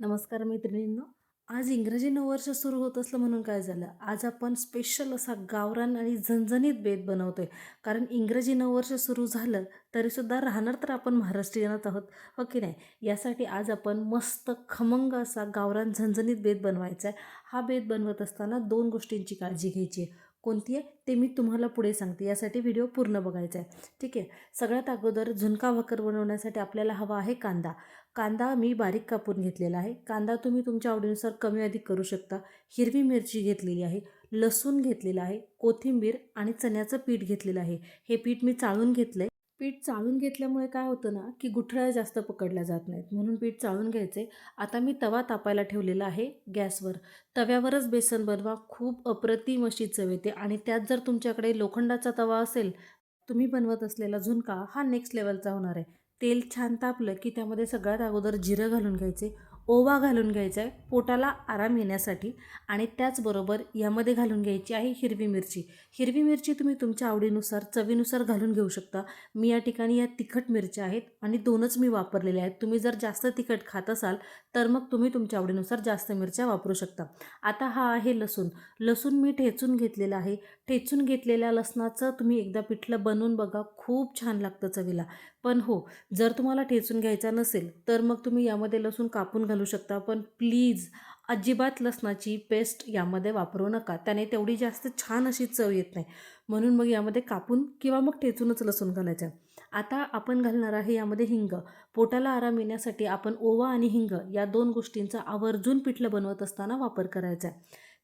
नमस्कार मैत्रिणींनो. आज इंग्रजी नववर्ष सुरू होत असलं म्हणून काय झालं? आज आपण स्पेशल असा गावरान आणि झणझणीत बेत बनवतोय. कारण इंग्रजी नववर्ष सुरू झालं तरीसुद्धा राहणार तर आपण महाराष्ट्रीयनच आहोत हो की नाही? यासाठी आज आपण मस्त खमंग असा गावरान झणझणीत बेत बनवायचा आहे हा बेत बनवत असताना दोन गोष्टींची काळजी घ्यायची आहे. कोणती आहे ते मी तुम्हाला पुढे सांगते. यासाठी व्हिडिओ पूर्ण बघायचा आहे. ठीक आहे? सगळ्यात अगोदर झुणका भाकर बनवण्यासाठी आपल्याला हवा आहे कांदा. कांदा मी बारीक कापून घेतलेला आहे. कांदा तुम्ही तुमच्या आवडीनुसार कमी अधिक करू शकता. हिरवी मिरची घेतलेली आहे. लसूण घेतलेला आहे. कोथिंबीर आणि चण्याचं पीठ घेतलेलं आहे. हे पीठ मी चाळून घेतलं आहे पीठ चाळून घेतल्यामुळे काय होतं ना की गुठळ्या जास्त पकडल्या जात नाहीत. म्हणून पीठ चाळून घ्यायचे. आता मी तवा तापायला ठेवलेला आहे गॅसवर. तव्यावरच बेसन बनवा. खूप अप्रतिम अशी चव येते. आणि त्यात जर तुमच्याकडे लोखंडाचा तवा असेल तुम्ही बनवत असलेला झुणका हा नेक्स्ट लेवलचा होणार आहे. तेल छान तापलं की त्यामध्ये सगळ्यात अगोदर जिरं घालून घ्यायचे. ओवा घालून घ्यायचा आहे पोटाला आराम येण्यासाठी आणि त्याचबरोबर यामध्ये घालून घ्यायची आहे हिरवी मिरची. हिरवी मिरची तुम्ही तुमच्या आवडीनुसार चवीनुसार घालून घेऊ शकता. मी या ठिकाणी या तिखट मिरच्या आहेत आणि दोनच मी वापरलेल्या आहेत. तुम्ही जर जास्त तिखट खात असाल तर मग तुम्ही तुमच्या आवडीनुसार जास्त मिरच्या वापरू शकता. आता हा आहे लसूण. लसूण मी ठेचून घेतलेला आहे. ठेचून घेतलेल्या लसणाचं तुम्ही एकदा पिठलं बनवून बघा. खूप छान लागतं चवीला. पण हो जर तुम्हाला ठेचून घ्यायचा नसेल तर मग तुम्ही यामध्ये लसूण कापून घालून घालू शकता पण प्लीज अजिबात लसणाची पेस्ट यामध्ये वापरू नका. त्याने तेवढी जास्त छान अशी चव येत नाही. म्हणून मग यामध्ये कापून किंवा मग ठेचूनच लसूण घालायचं. आता आपण घालणार आहे यामध्ये हिंग. पोटाला आराम येण्यासाठी आपण ओवा आणि हिंग या दोन गोष्टींचा आवर्जून पिठलं बनवत असताना वापर करायचा आहे.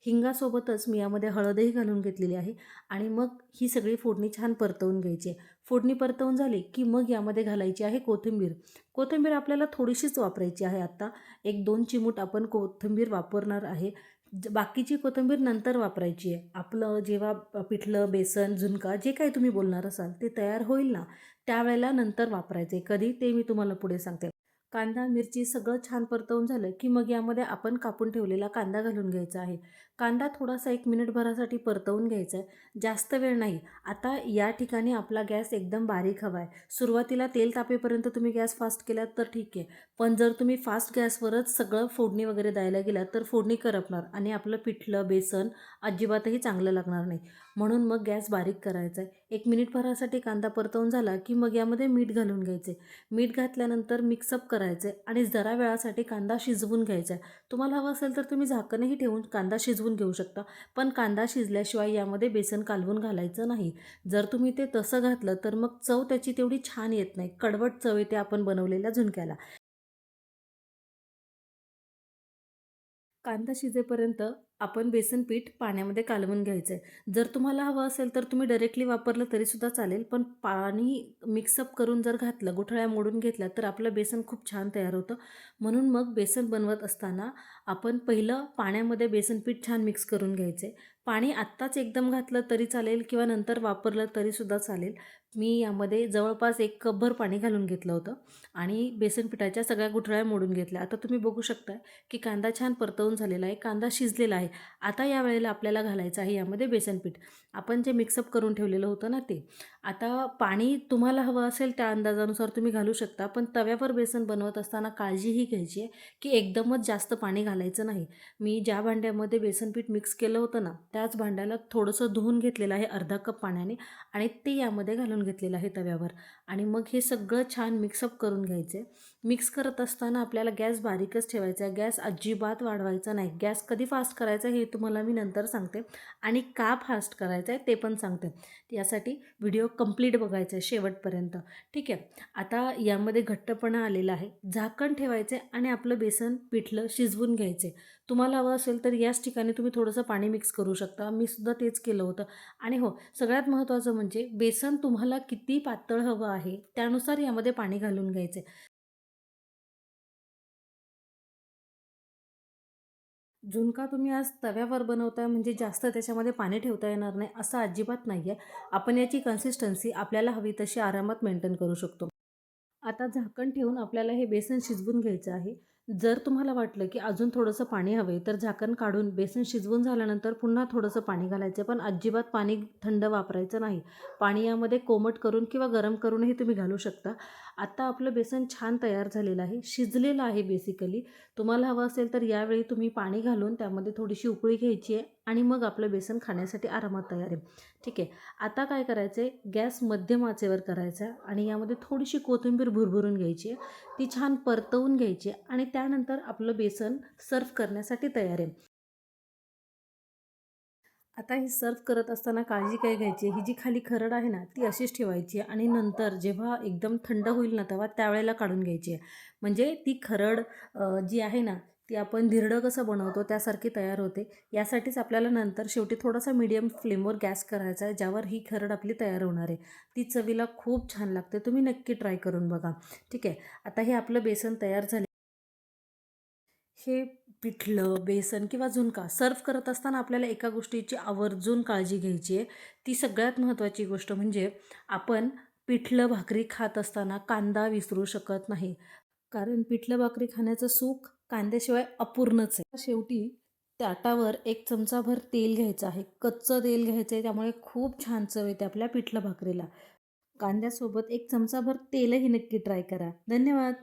हिंगासोबतच मी यामध्ये हळदही घालून घेतलेली आहे आणि मग ही सगळी फोडणी छान परतवून घ्यायची आहे. फोडणी परतवून झाली की मग यामध्ये घालायची आहे कोथिंबीर. कोथिंबीर आपल्याला थोडीशीच वापरायची आहे आत्ता एक दोन चिमूट आपण कोथिंबीर वापरणार आहे. ज- बाकीची कोथिंबीर नंतर वापरायची आहे. आपलं जेव्हा पिठलं बेसन झुणका जे काही तुम्ही बोलणार असाल ते तयार होईल ना त्यावेळेला नंतर वापरायचे कधी? ते मी तुम्हाला पुढे सांगते. कांदा मिरची सगळं छान परतवून झालं की मग यामध्ये आपण कापून ठेवलेला कांदा घालून घ्यायचा आहे. कांदा थोडासा एक मिनिटभरासाठी परतवून घ्यायचा आहे. जास्त वेळ नाही. आता या ठिकाणी आपला गॅस एकदम बारीक हवा आहे. सुरुवातीला तेल तापेपर्यंत तुम्ही गॅस फास्ट केलात तर ठीक आहे. पण जर तुम्ही फास्ट गॅसवरच सगळं फोडणी वगैरे द्यायला गेलात तर फोडणी करपणार आणि आपलं पिठलं बेसन अजिबातही चांगलं लागणार नाही. म्हणून मग गॅस बारीक करायचा आहे. एक मिनिटभरासाठी कांदा परतवून झाला की मग यामध्ये मीठ घालून घ्यायचे. मीठ घातल्यानंतर मिक्सअप करायचे आणि जरा वेळासाठी कांदा शिजवून घ्यायचा आहे. तुम्हाला हवं असेल तर तुम्ही झाकणही ठेवून कांदा शिजवून घेऊ शकता पण कांदा शिजल्याशिवाय यामध्ये बेसन कालवून घालायचं नाही. जर तुम्ही ते तसं घातलं तर मग चव त्याची तेवढी छान येत नाही. कडवट चव येते आपण बनवलेल्या झुणक्याला. कांदा शिजेपर्यंत आपण बेसन पीठ पाण्यामध्ये कालवून घ्यायचं आहे जर तुम्हाला हवं असेल तर तुम्ही डायरेक्टली वापरलं तरीसुद्धा चालेल पण पाणी मिक्सअप करून जर घातलं गुठळ्या मोडून घेतल्या तर आपलं बेसन खूप छान तयार होतं. म्हणून मग बेसन बनवत असताना आपण पहिलं पाण्यामध्ये बेसन पीठ छान मिक्स करून घ्यायचे. पाणी आत्ताच एकदम घातलं तरी चालेल किंवा नंतर वापरलं तरीसुद्धा चालेल. मी यामध्ये जवळपास एक कपभर पाणी घालून घेतलं होतं आणि बेसन पिठाच्या सगळ्या गुठळ्या मोडून घेतल्या. आता तुम्ही बघू शकता की कांदा छान परतवून झालेला आहे कांदा शिजलेला आहे. आता या वेळेला आपल्याला घालायचं आहे यामध्ये बेसन पीठ. आपण जे मिक्सअप करून ठेवलेलं होतं ना ते. आता पाणी तुम्हाला हवं असेल त्या अंदाजानुसार तुम्ही घालू शकता पण तव्यावर बेसन बनवत असताना काळजीही घ्यायची आहे की एकदमच जास्त पाणी घालायचं नाही. मी ज्या भांड्यामध्ये बेसन पीठ मिक्स केलं होतं ना त्याच भांड्याला थोडंसं धुवून घेतलेलं आहे अर्धा कप पाण्याने आणि ते यामध्ये घालून घेतलेलं आहे तव्यावर. आणि मग हे सगळं छान मिक्सअप करून घ्यायचे. मिक्स करत असताना आपल्याला गॅस बारीकच ठेवायचा आहे गॅस अजिबात वाढवायचा नाही. गॅस कधी फास्ट करायचा हे तुम्हाला मी नंतर सांगते आणि का फास्ट करायचं आहे ते पण सांगते. यासाठी व्हिडिओ कंप्लीट बघायचं आहे शेवटपर्यंत. ठीक आहे? आता यामध्ये घट्टपणा आलेला आहे. झाकण ठेवायचे आणि आपलं बेसन पिठलं शिजवून घ्यायचे तुम्हाला हवं असेल तर याच ठिकाणी तुम्ही थोडंसं पाणी मिक्स करू शकता. मी सुद्धा तेच केलं होतं. आणि हो सगळ्यात महत्त्वाचं म्हणजे बेसन तुम्हाला किती पातळ हवं आहे त्यानुसार यामध्ये पाणी घालून घ्यायचे झुणका तुम्ही आज तव्यावर बनवताय म्हणजे जास्त त्याच्यामध्ये पाणी ठेवता येणार नाही असं अजिबात नाही आहे आपण याची कन्सिस्टन्सी आपल्याला हवी तशी आरामात मेंटेन करू शकतो. आता झाकण ठेवून आपल्याला हे बेसन शिजवून घ्यायचं आहे. जर तुम्हाला वाटलं की अजून थोडंसं पाणी हवे तर झाकण काढून बेसन शिजवून झाल्यानंतर पुन्हा थोडंसं पाणी घालायचं. पण अजिबात पाणी थंड वापरायचं नाही. पाणी यामध्ये कोमट करून किंवा गरम करूनही तुम्ही घालू शकता. आता आपलं बेसन छान तयार झालेलं आहे शिजलेलं आहे बेसिकली तुम्हाला हवं असेल तर यावेळी तुम्ही पाणी घालून त्यामध्ये थोडीशी उकळी घ्यायची आहे आणि मग आपलं बेसन खाण्यासाठी आरामात तयार आहे. ठीक आहे. आता काय करायचं आहे गॅस मध्यम आचेवर करायचा आहे आणि यामध्ये थोडीशी कोथिंबीर भुरभुरून घ्यायची आहे. ती छान परतवून घ्यायची आहे आणि त्यानंतर आपलं बेसन सर्व करण्यासाठी तयार आहे. आता हे सर्व करत असताना काळजी काय घ्यायची? ही जी खाली खरड आहे ना ती अशीच ठेवायची आहे आणि नंतर जेव्हा एकदम थंड होईल ना तेव्हा त्यावेळेला काढून घ्यायची आहे. म्हणजे ती खरड जी आहे ना ती आपण धिरडं कसं बनवतो त्यासारखी तयार होते. यासाठीच आपल्याला नंतर शेवटी थोडासा मीडियम फ्लेमवर गॅस करायचा आहे ज्यावर ही खरड आपली तयार होणार आहे. ती चवीला खूप छान लागते. तुम्ही नक्की ट्राय करून बघा. ठीक आहे? आता हे आपलं बेसन तयार झालं हे पिठलं बेसन किंवा झुणका सर्व करत असताना आपल्याला एका गोष्टीची आवर्जून काळजी घ्यायची आहे. ती सगळ्यात महत्त्वाची गोष्ट म्हणजे आपण पिठलं भाकरी खात असताना कांदा विसरू शकत नाही. कारण पिठलं भाकरी खाण्याचं सुख कांद्याशिवाय अपूर्णच आहे. शेवटी ताटावर एक चमचाभर तेल घ्यायचं आहे. कच्चं तेल घ्यायचं आहे. त्यामुळे खूप छान चव येते आपल्या पिठलं भाकरीला. कांद्यासोबत एक चमचाभर तेलही नक्की ट्राय करा. धन्यवाद.